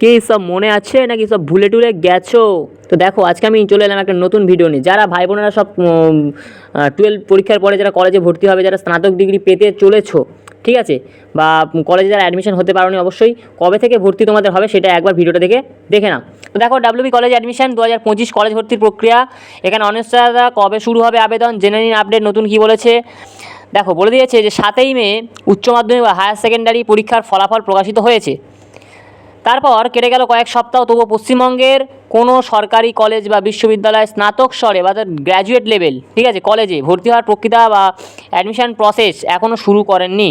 কি সব মনে আছে নাকি সব ভুলে টুলে গেছো? তো দেখো, আজকে আমি চলে এলাম একটা নতুন ভিডিও নিয়ে। যারা ভাই বোনেরা সব টুয়েলভ পরীক্ষার পরে যারা কলেজে ভর্তি হবে, যারা স্নাতক ডিগ্রি পেতে চলেছো, ঠিক আছে? বা কলেজে যারা অ্যাডমিশন হতে পারোনি অবশ্যই, কবে থেকে ভর্তি তোমাদের হবে সেটা একবার ভিডিওটা দেখে দেখে নাও। তো দেখো ডাব্লিউবি কলেজ অ্যাডমিশন দু হাজার পঁচিশ কলেজ ভর্তির প্রক্রিয়া। এখানে অনিশ্চয়তা কবে শুরু হবে আবেদন, জেনে নিন আপডেট নতুন কী বলেছে। দেখো, বলে দিয়েছে যে সাতই মে উচ্চ মাধ্যমিক বা হায়ার সেকেন্ডারি পরীক্ষার ফলাফল প্রকাশিত হয়েছে। তারপর কেটে গেল কয়েক সপ্তাহ তবুও পশ্চিমবঙ্গের কোনো সরকারি কলেজ বা বিশ্ববিদ্যালয় স্নাতক স্তরে বা গ্র্যাজুয়েট লেভেল ঠিক আছে কলেজে ভর্তি হওয়ার প্রক্রিয়া বা অ্যাডমিশন প্রসেস এখনও শুরু করেননি।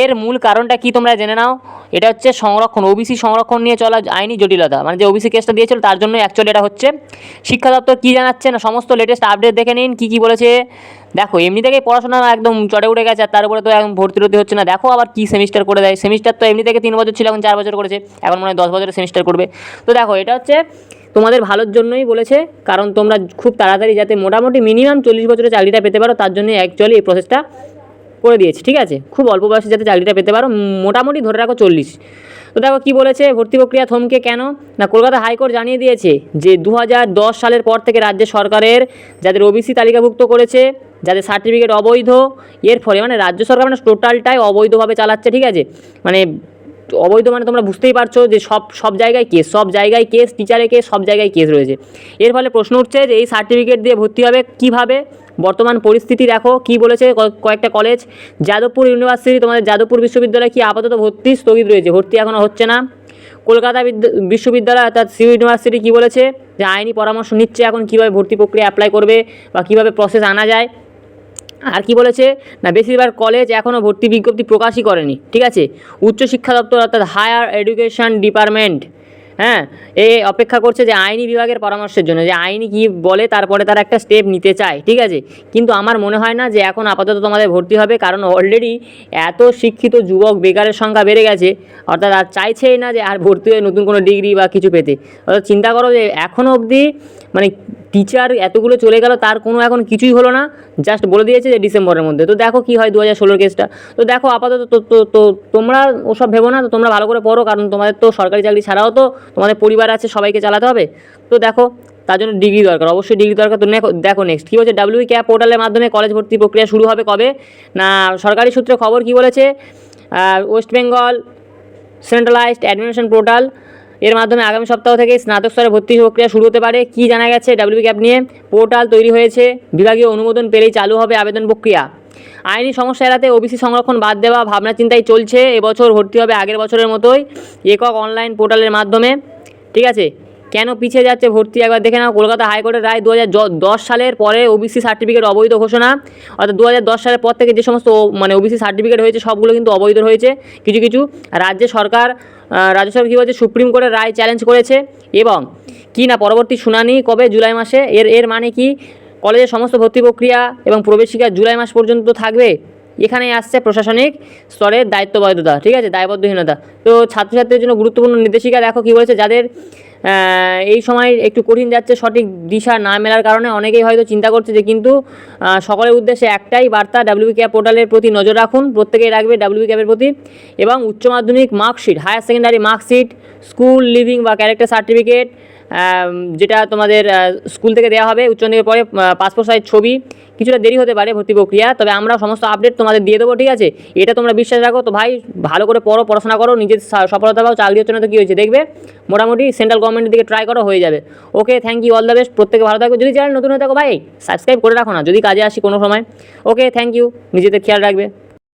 এর মূল কারণটা কি তোমরা জেনে নাও? এটা হচ্ছে সংরক্ষণ ওবিসি সংরক্ষণ নিয়ে চলা আইনি জটিলতা। মানে যে ওবিসি কেসটা দিয়েছিল, তার জন্য অ্যাকচুয়ালি এটা হচ্ছে। শিক্ষা দপ্তর কী জানাচ্ছে না, সমস্ত লেটেস্ট আপডেট দেখে নিন, কী কী বলেছে। দেখো, এমনি থেকেই পড়াশোনা একদম চটে উঠে গেছে, আর তার উপরে তো এখন ভর্তি টর্তি হচ্ছে না। দেখো আবার কী সেমিস্টার করে দেয়। সেমিস্টার তো এমনি থেকে তিন বছর ছিল, এখন চার বছর করেছে। এখন মনে হয় দশ বছরের সেমিস্টার করবে। তো দেখো, এটা হচ্ছে তোমাদের ভালোর জন্যই বলেছে, কারণ তোমরা খুব তাড়াতাড়ি যাতে মোটামুটি মিনিমাম চল্লিশ বছরের চাকরিটা পেতে পারো, তার জন্য অ্যাকচুয়ালি এই প্রসেসটা করে দিয়েছে, ঠিক আছে? খুব অল্প বয়সে যাতে চাকরিটা পেতে পারো মোটামুটি ধরে রাখো চল্লিশ। তো দেখো কী বলেছে, ভর্তি প্রক্রিয়া থমকে কেন? না, কলকাতা হাইকোর্ট জানিয়ে দিয়েছে যে দু হাজার দশ সালের পর থেকে রাজ্য সরকারের, যাদের ওবিসি তালিকাভুক্ত করেছে, যাদের সার্টিফিকেট অবৈধ, এর ফলে মানে রাজ্য সরকার মানে টোটালটাই অবৈধভাবে চালাচ্ছে, ঠিক আছে? মানে অবৈধ মানে তোমরা বুঝতেই পারছ যে সব সব জায়গায় কেস সব জায়গায় কেস টিচারে কেস সব জায়গায় কেস রয়েছে। এর ফলে প্রশ্ন উঠছে যে এই সার্টিফিকেট দিয়ে ভর্তি হবে কীভাবে? বর্তমান পরিস্থিতি দেখো, কি বলেছে কয়েকটা কলেজ যাদবপুর ইউনিভার্সিটি তোমাদের যাদবপুর বিশ্ববিদ্যালয় কি আপাতত ভর্তি স্থগিত রয়েছে? ভর্তি এখনও হচ্ছে না। কলকাতা বিদ্যা- বিশ্ববিদ্যালয় অর্থাৎ সিউ ইউনিভার্সিটি কী বলেছে? যে আইনি পরামর্শ নিচ্ছে এখন কীভাবে ভর্তি প্রক্রিয়া অ্যাপ্লাই করবে বা কীভাবে প্রসেস আনা যায়। আর কি বলেছে? না, বেশিরভাগ কলেজ এখনও ভর্তি বিজ্ঞপ্তি প্রকাশই করেনি, ঠিক আছে? উচ্চশিক্ষা দপ্তর অর্থাৎ হায়ার এডুকেশন ডিপার্টমেন্ট হ্যাঁ এ অপেক্ষা করছে যে আইনি বিভাগের পরামর্শের জন্য, যে আইনি কি বলে তারপরে তারা একটা স্টেপ নিতে চায়, ঠিক আছে? কিন্তু আমার মনে হয় না যে এখন আপাতত তোমাদের ভর্তি হবে, কারণ অলরেডি এত শিক্ষিত যুবক বেকারের সংখ্যা বেড়ে গেছে, অর্থাৎ আর চাইছেই না যে আর ভর্তি হয়ে নতুন কোনো ডিগ্রি বা কিছু পেতে। অর্থাৎ চিন্তা করো যে এখনও অবধি মানে টিচার এতগুলো চলে গেল, তার কোনো এখন কিছুই হলো না। জাস্ট বলে দিয়েছে যে ডিসেম্বরের মধ্যে। তো দেখো কী হয় দু হাজার ষোলোর কেসটা তো দেখো আপাতত তো তো তোমরা ওসব ভেবো না, তো তোমরা ভালো করে পড়ো, কারণ তোমাদের তো সরকারি চাকরি ছাড়াও তো তোমাদের পরিবার আছে, সবাইকে চালাতে হবে। তো দেখো, তার জন্য ডিগ্রি দরকার, অবশ্যই ডিগ্রি দরকার। তো দেখো নেক্সট কী বলছে ডাব্লিউ ক্যাপ পোর্টালের মাধ্যমে কলেজ ভর্তি প্রক্রিয়া শুরু হবে কবে? না, সরকারি সূত্রে খবর কী বলেছে? West Bengal centralized admission portal এর মাধ্যমে আগামী সপ্তাহ থেকে স্নাতক স্তরে ভর্তি প্রক্রিয়া শুরু হতে পারে। কী জানা গেছে? ডাব্লিউ ক্যাপ নিয়ে পোর্টাল তৈরি হয়েছে। বিভাগীয় অনুমোদন পেলেই চালু হবে আবেদন প্রক্রিয়া। আইনি সমস্যা এড়াতে ওবিসি সংরক্ষণ বাদ দেওয়া ভাবনা চিন্তাই চলছে। এবছর ভর্তি হবে আগের বছরের মতোই একক অনলাইন পোর্টালের মাধ্যমে। ঠিক আছে? কেন পিছিয়ে যাচ্ছে ভর্তি? একবার দেখে নাও, কলকাতা হাইকোর্টের রায় দু সালের পরে ওবিসি সার্টিফিকেট অবৈধ ঘোষণা। অর্থাৎ দু সালের পর থেকে যে সমস্ত মানে ওবিসি সার্টিফিকেট হয়েছে, সবগুলো কিন্তু অবৈধ হয়েছে কিছু কিছু রাজ্য সরকার রাজ্য সরকার কী বলছে? সুপ্রিম কোর্টের রায় চ্যালেঞ্জ করেছে। এবং কি না, পরবর্তী শুনানি কবে? জুলাই মাসে। এর এর মানে কি? কলেজের সমস্ত ভর্তি প্রক্রিয়া এবং প্রবেশিকা জুলাই মাস পর্যন্ত থাকবে। এখানে আসছে প্রশাসনিক স্তরের দায়িত্ববদ্ধতা, ঠিক আছে? দায়বদ্ধহীনতা। তো ছাত্রছাত্রীদের জন্য গুরুত্বপূর্ণ নির্দেশিকা, দেখো কী বলেছে? যাদের এই সময় একটু কঠিন যাচ্ছে সঠিক দিশা না মেলার কারণে। অনেকেই হয়তো চিন্তা করছে যে কিন্তু সকলের উদ্দেশ্যে একটাই বার্তা ডাব্লিউ ক্যাপ পোর্টালের প্রতি নজর রাখুন, প্রত্যেকেই রাখবে ডাব্লিউ ক্যাপের প্রতি। এবং উচ্চ মাধ্যমিক marksheet, higher secondary marksheet, school, leaving বা ক্যারেক্টার সার্টিফিকেট যেটা তোমাদের স্কুল থেকে দেওয়া হবে, উচ্চ মাধ্যমিকের পরে পাসপোর্ট সাইজ ছবি, কিছুটা দেরি হতে পারে ভর্তি প্রক্রিয়া, তবে আমরা সমস্ত আপডেট তোমাদের দিয়ে দেবো, ঠিক আছে? এটা তোমরা বিশ্বাস রাখো, তো ভাই, ভালো করে পড়ো, পড়াশোনা করো, নিজের সফলতা পাও, চাকরি হচ্ছে না তো কী হয়েছে, দেখবে? মোটামুটি সেন্ট্রাল গভর্নমেন্টের দিকে ট্রাই করো, হয়ে যাবে। Okay thank you all the best প্রত্যেকে ভালো থাকবে যদি চ্যানেল নতুন হয়ে থাকো, ভাই সাবস্ক্রাইব করে রাখো না, যদি কাজে আসি কোনো সময়। ওকে থ্যাংক ইউ নিজেদের খেয়াল রাখবে।